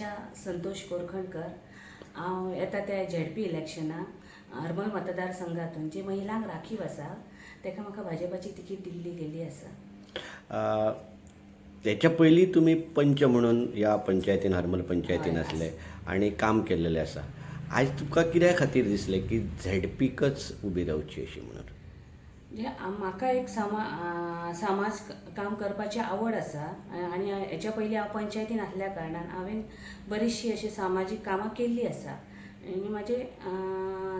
मनीषा संतोष कोरखणकर हांव येता त्या झेड पी इलेक्शना हरमल मतदारसंघातून जी महिलांक राखीव आसा तेका म्हाका भाजपाची तिकीट दिल्ली गेली आसा त्याच्या पयलीं तुमी पंच म्हणून ह्या पंचायतीन हरमल पंचायतीन आसले आणि काम केलेलें आसा आयज तुका कित्या खातीर दिसलें की झेडपीकच उबी रावची अशी म्हणून? म्हाका एक समा समाज काम करपाची आवड आसा आनी हेच्या पयलीं हांव पंचायतीन आसल्या कारणान हांवें बरीचशी अशी सामाजीक कामां केल्ली आसा. आनी म्हाजे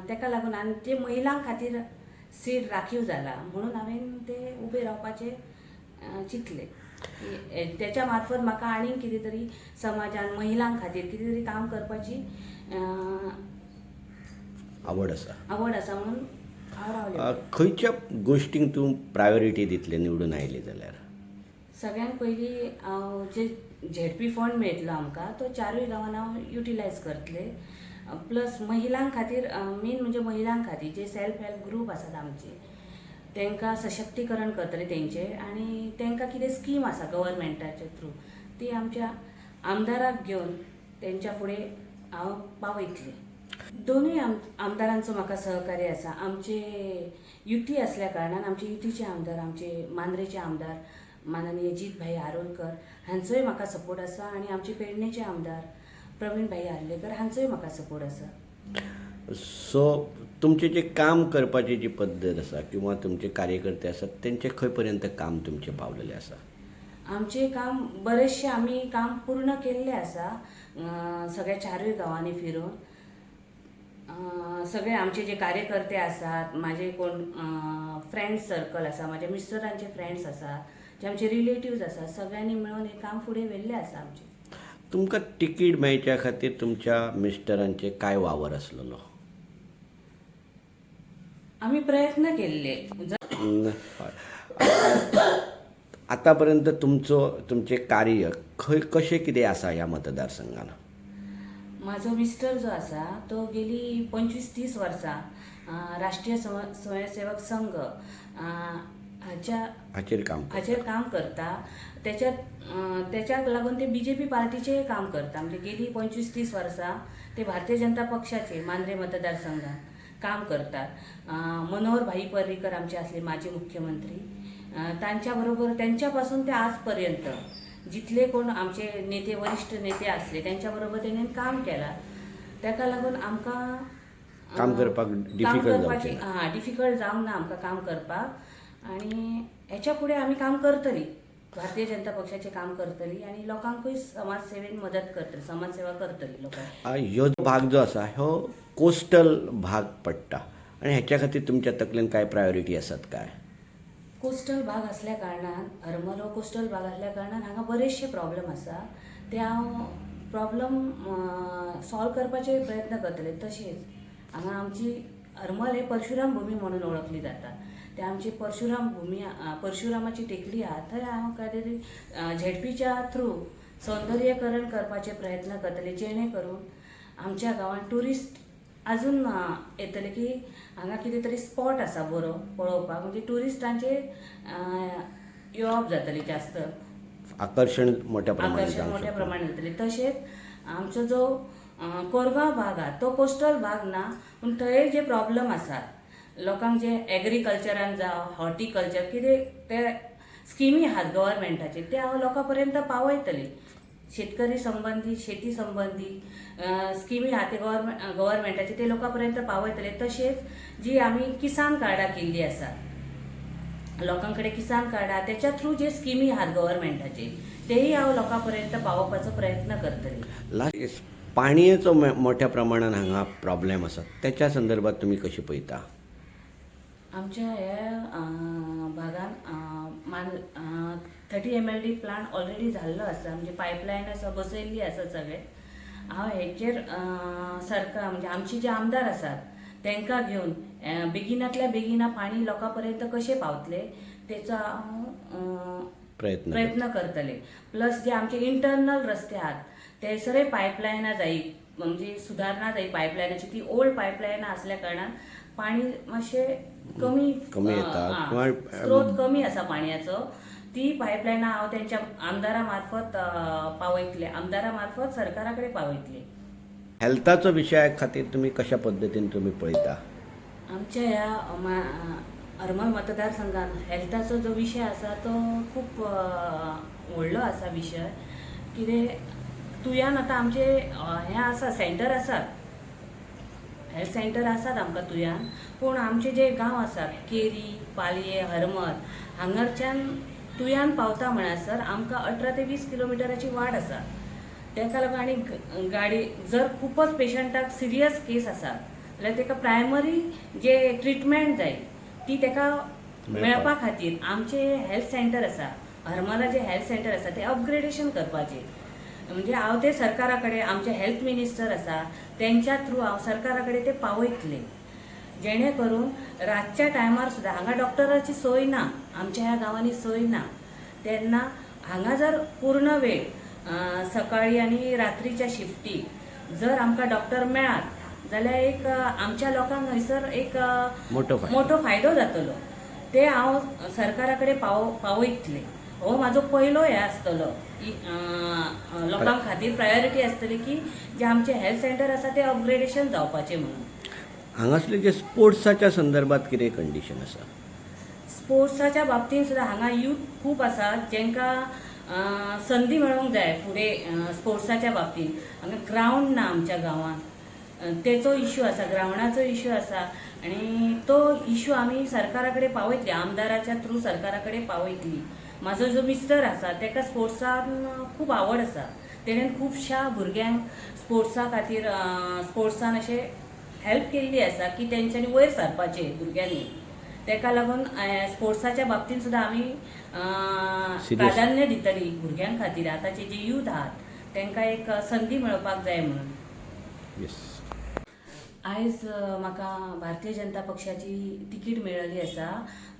तेका लागून आनी ते महिलां खातीर सीट राखीव जाला म्हणून हांवें ते उबे रावपाचें चिंतलें. तेच्या मार्फत म्हाका आनीक कितें तरी समाजान महिलां खातीर कितें तरी काम करपाची आवड आसा. आवड आसा म्हणून खंयच्या गोश्टींक तूं प्रायोरिटी दितले निवडून आयली जाल्यार? सगळ्यांत पयलीं हांव जे झेडपी फंड मेळटलो आमकां तो चारूय गांवांत हांव युटिलायज करतले. प्लस महिलां खातीर मेन म्हणजे महिलां खातीर जे सेल्फ हेल्प ग्रूप आसात आमचे तांकां सशक्तीकरण करतले तेंचे आनी तांकां कितें स्कीम आसा गव्हर्मेंटाच्या थ्रू ती आमच्या आमदाराक घेवन तेंच्या फुडें हांव पावयतलें. दोनूय आम आमदारांचो म्हाका सहकार्य आसा आमचे युती आसल्या कारणान आमचे युतीचे आमदार आमचे मांद्रेचे आमदार माननीय जीत भाई आरोलकर हांचोय म्हाका सपोर्ट आसा आनी आमचे पेडणेचे आमदार प्रवीण भाई आर्लेकर हांचोय म्हाका सपोर्ट आसा सो तुमचें जें काम करपाची जी पद्दत आसा किंवा तुमचे कार्यकर्ते आसात तेंचे खंय पर्यंत काम तुमचें पावलेलें आसा आमचें काम बरेचशें आमी काम पूर्ण केल्लें आसा सगळ्या चारूय गांवांनी फिरून. सगळे आमचे जे कार्यकर्ते आसात म्हाजे कोण फ्रेंड सर्कल आसा म्हाज्या मिस्टरांचे फ्रेंड्स आसात जे आमचे रिलेटिव्ज आसात सगळ्यांनी मेळून हें काम फुडें व्हेल्लें आसा आमचें. तुमकां तिकीट मेळच्या खातीर तुमच्या मिस्टरांचे काय वावर आसलेलो आमी प्रयत्न केल्ले. आतां पर्यंत तुमचो तुमचें कार्य खंय कशें कितें आसा ह्या मतदारसंघान? म्हाजो मिस्टर जो आसा तो गेली पंचवीस तीस वर्सां राष्ट्रीय स्व- स्वयंसेवक संघ हाच्या हाचेर काम करता. हाचेर काम करता. त्याच्यात अं, त्याच्याक लागून ते बी जे पी पार्टीचेय काम करता. म्हणजे गेली पंचवीस तीस वर्सां ते भारतीय जनता पक्षाचे मांद्रे मतदारसंघात काम करतात. मनोहर भाई पर्रीकर आमचे असले माजी मुख्यमंत्री अं, त्यांच्या बरोबर त्यांच्यापासून ते आजपर्यंत जितले कोण आमचे नेते वरिष्ठ नेते असले त्यांच्या बरोबर त्यांनी काम केला. ताका लागून आमकां काम करपाक. हां डिफिकल्ट जावंक ना आमकां काम करपाक. आनी हेच्या फुडें आमी काम करतली. भारतीय जनता पक्षाचें काम करतली आनी लोकांकूय समाज सेवेन मदत करतली समाज सेवा करतली लोकांक ह्यो भाग जो आसा ह्यो कोस्टल भाग पडटा. आनी हेच्या खातीर तुमच्या तकलेन काय प्रायोरिटी आसात काय? कोस्टल भाग असल्या कारणान हरमल हो कोस्टल भाग असल्या कारणान हांगा बरेचशे प्रॉब्लेम आसा. ते हांव प्रॉब्लम सॉल्व करपाचे प्रयत्न करतले. तशेंच हांगा आमची हरमल हे परशुराम भुमी म्हणून ओळखली जाता. ते आमची परशुराम भुमी परशुरामाची टेकडी आहा. थंय हांव काय तरी झेडपीच्या थ्रू सौंदर्यकरण करपाचे प्रयत्न करतले. जेणे करून आमच्या गांवांत ट्युरिस्ट अजून येतले की हांगा कितें तरी स्पॉट आसा बरो पळोवपाक. म्हणजे ट्युरिस्टांचे अं, येवप जातली जास्त. मोठ्या आकर्षण मोठ्या शकता. प्रमाणात जातले. तशेंच आमचो जो कोरगांव भाग आहा तो कोस्टल भाग ना पूण थंय जे प्रॉब्लेम आसात लोकांक जे एग्रीकल्चरान जावं हॉर्टिकल्चर कितें ते स्किमी आहात गव्हर्मेंटाचे ते हांव लोकां पर्यंत पावयतली. शेतकरी संबंधी शेती संबंधी स्किमी आहा ते गव्हर्मेंट गव्हर्मेंटाचे ते लोकां पर्यंत पावयतले तशेंच जी आमी किसान कार्डां केल्ली आसा लोकां कडेन किसान कार्ड त्याच्या थ्रू जे स्किमी आहात गव्हर्मेंटाचे तेही हांव लोकां पर्यंत पावोवपाचो प्रयत्न करतली. पाणयेचो मोठ्या प्रमाणात हांगा प्रॉब्लेम आसा त्याच्या संदर्भात तुमी कशी पळयता आमच्या ह्या भागान मान thirty M L D plant already जाल्लो आसा म्हणजे पायपलायन आसा बसयल्ली आसा सगळे. हांव हेचेर सरकार म्हणजे आमचे जे आमदार आसात तांकां घेवन बेगिनातल्या बेगिना पाणी लोकां पर्यंत कशें पावतले तेचो हांव प्रयत्न प्रयत्न करतले. प्लस जे आमचे इंटरनल रस्ते आहात थंयसरय पायपलायनां जायी म्हणजे सुदारणा जायी पायपलायनाची ती ओल्ड पायपलायनां असल्या कारणान पाणी मातशें कमी कमी येता स्त्रोत कमी आसा पाणयाचो. ती पायपलायन हांव तेंच्या आमदारा मार्फत अ, पावयतले आमदारा मार्फत सरकारा कडेन पावयतले हेल्थाचो विशया खातीर तुमी कशा पद्दतीन तुमी पळयता? आमच्या ह्या हरमल मतदारसंघात हेल्थाचो जो विशय आसा तो खूब अ, व्हडलो आसा विशय कितें तुयान आतां आमचे हें आसा सेंटर आसात हेल्थ सेंटर आसात आमकां तुयान पूण आमचे जे गांव आसात केरी पालये हरमल हांगाच्यान तुयान पावता म्हणासर आमकां अठरा ते वीस किलोमिटराची वाट आसा. तेका लागून आनी गाडी जर खूपच पेशंटाक सिरियस केस आसा जाल्यार तेका प्रायमरी जे ट्रिटमेंट जाय ती तेका मेळपा खातीर आमचे हेल्थ सेंटर आसा हरमला जे हेल्थ सेंटर आसा ते अपग्रेडेशन करपाचे. म्हणजे हांव ते सरकारा कडेन आमचे हेल्थ मिनिस्टर आसा तेंच्या थ्रू हांव सरकारा कडेन ते पावयतले. जेणे करून रातच्या टायमार सुद्दां हांगा डॉक्टराची सोय ना आमच्या ह्या गांवांनी सोय ना. तेन्ना हांगा जर पूर्ण वेळ सकाळी आनी रात्रीच्या शिफ्टीक जर आमकां डॉक्टर मेळात जाल्यार एक आमच्या लोकांक हयसर एक मोठो फायदो. जातलो. ते हांव सरकारा कडेन पाव पावयतले हो म्हाजो पयलो हे आसतलो. की, अं, लोकांक खातीर प्रायोरिटी आसतली की जे आमचे हेल्थ सेंटर आसा ते अपग्रेडेशन जावपाचे म्हणून. हांगासले जे स्पोर्ट्साच्या संदर्भात कितें कंडिशन आसा? स्पोर्ट्साच्या बाबतींत सुद्दां हांगा यूथ खूब आसात जेंकां संदी मेळोवंक जाय फुडें स्पोर्ट्साच्या बाबतींत. हांगा ग्रावंड ना आमच्या गांवांत. तेचो इश्यू आसा ग्रावंडाचो इश्यू आसा. आनी तो इश्यू आमी सरकारा कडेन पावयतली आमदाराच्या थ्रू सरकारा कडेन पावयतली. म्हाजो जो मिस्टर आसा ताका स्पोर्ट्सान खूब आवड आसा. तेणेन खुबश्या भुरग्यांक स्पोर्ट्सा खातीर स्पोर्ट्सान अशें हेल्प केल्ली आसा की तेंच्यांनी वयर सरपाचे भुरग्यांनी तेका लागून स्पोर्ट्साच्या बाबतींत सुद्दां आमी. प्राधान्य दितली भुरग्यां खातीर. आतांचे जे यूथ आहात तेंकां एक संदी मेळपाक जाय म्हणून. येस आयज म्हाका भारतीय जनता पक्षाची तिकीट मेळिल्ली आसा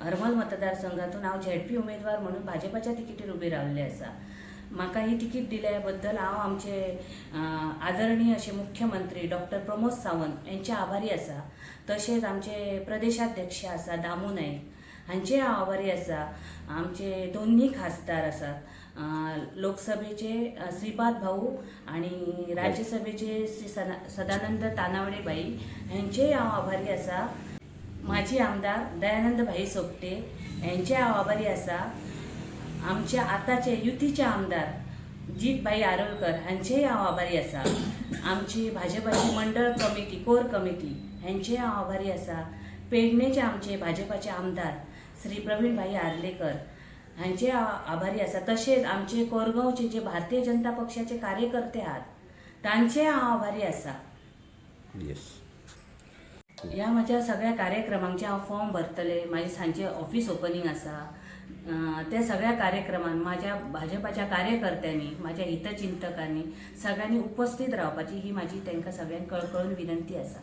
हरमल मतदारसंघातून हांव झेडपी उमेदवार म्हणून भाजपाच्या तिकीटीर उबी रावल्ले आसा म्हाका ही तिकीट दिल्या बद्दल हांव आमचे आदरणीय असे मुख्यमंत्री डॉक्टर प्रमोद सावंत यांचे आभारी आसा तशेंच आमचे प्रदेशाध्यक्ष आसा दामू नाईक हांचे हांव आभारी आसा आमचे दोन्ही खासदार आसात लोकसभेचे श्रीपाद भाऊ आणि राज्यसभेचे श्री सदा- सदानंद तानावडे बाई हेंचेय हांव आभारी आसा माजी आमदार दयानंद भाई सोपटे यांचे हांव आभारी आसा आमचे आतांचे युतीचे आमदार जीतभाई आरोलकर हांचेय हांव आभारी आसा आमची भाजपाची मंडळ कमिटी कोर कमिटी हांचेय हांव आभारी आसा पेडणेचे आमचे भाजपाचे आमदार श्री प्रवीणभाई आर्लेकर हांचे हांव आभारी आसा तशेंच आमचे कोरगांवचे जे भारतीय जनता पक्षाचे कार्यकर्ते आहात तांचे हांव आभारी आसा ह्या म्हज्या सगळ्या कार्यक्रमांचे हांव फॉर्म भरतले. मागीर सांजे ऑफिस ओपनिंग आसा त्या सगळ्या कार्यक्रमात म्हाज्या भाजपाच्या कार्यकर्त्यांनी म्हाज्या हितचिंतकांनी सगळ्यांनी उपस्थित रावपाची ही म्हाजी तांकां सगळ्यांक कळकळून विनंती आसा